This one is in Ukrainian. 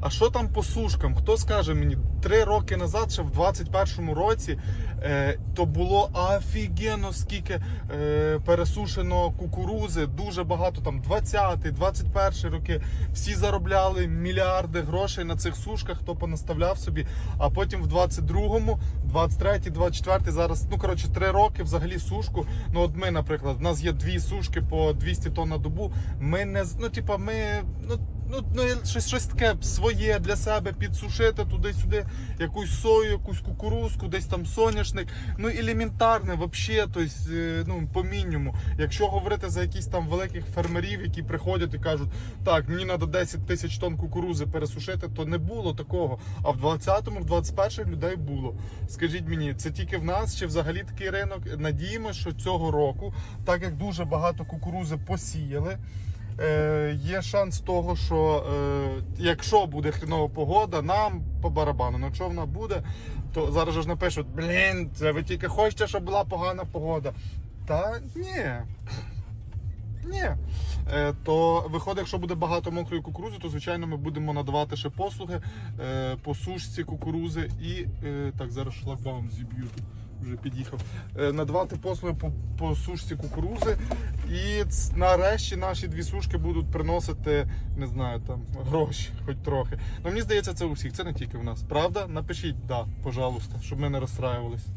А що там по сушкам? Хто скаже мені, три роки назад, ще в 21-му році, е, то було офігенно скільки е, пересушено кукурузи, дуже багато, там 20-й, 21 роки. Всі заробляли мільярди грошей на цих сушках, хто понаставляв собі. А потім в 22-му, 23-й, 24-й, зараз, ну коротше, три роки взагалі сушку. Ну, от ми, наприклад, в нас є дві сушки по 200 тонн на добу. Ми не ну, типа, ми ну. Ну, ну щось, щось таке своє для себе підсушити туди-сюди, якусь сою, якусь кукурузку, десь там соняшник. Ну елементарне, взагалі, тобто, е, ну, по мінімуму. Якщо говорити за якісь там великих фермерів, які приходять і кажуть, так, мені треба 10 тисяч тонн кукурузи пересушити, то не було такого. А в 20-му, в 21-му людей було. Скажіть мені, це тільки в нас чи взагалі такий ринок? Надіємося, що цього року, так як дуже багато кукурузи посіяли. Е, є шанс того, що е, якщо буде хрінова погода, нам по барабану. Ну, якщо вона буде, то зараз ж напишуть: блін, це ви тільки хочете, щоб була погана погода. Та ні. Ні. Е, то виходить, якщо буде багато мокрої кукурузи, то звичайно ми будемо надавати ще послуги е, по сушці кукурузи і е, так зараз шлагбаум зіб'ю. Вже під'їхав. Надавати послуги по, по сушці кукурузи. І нарешті наші дві сушки будуть приносити, не знаю, там гроші, хоч трохи. Ну мені здається, це у всіх, це не тільки в нас. Правда? Напишіть да, пожалуйста, щоб ми не розстраювалися.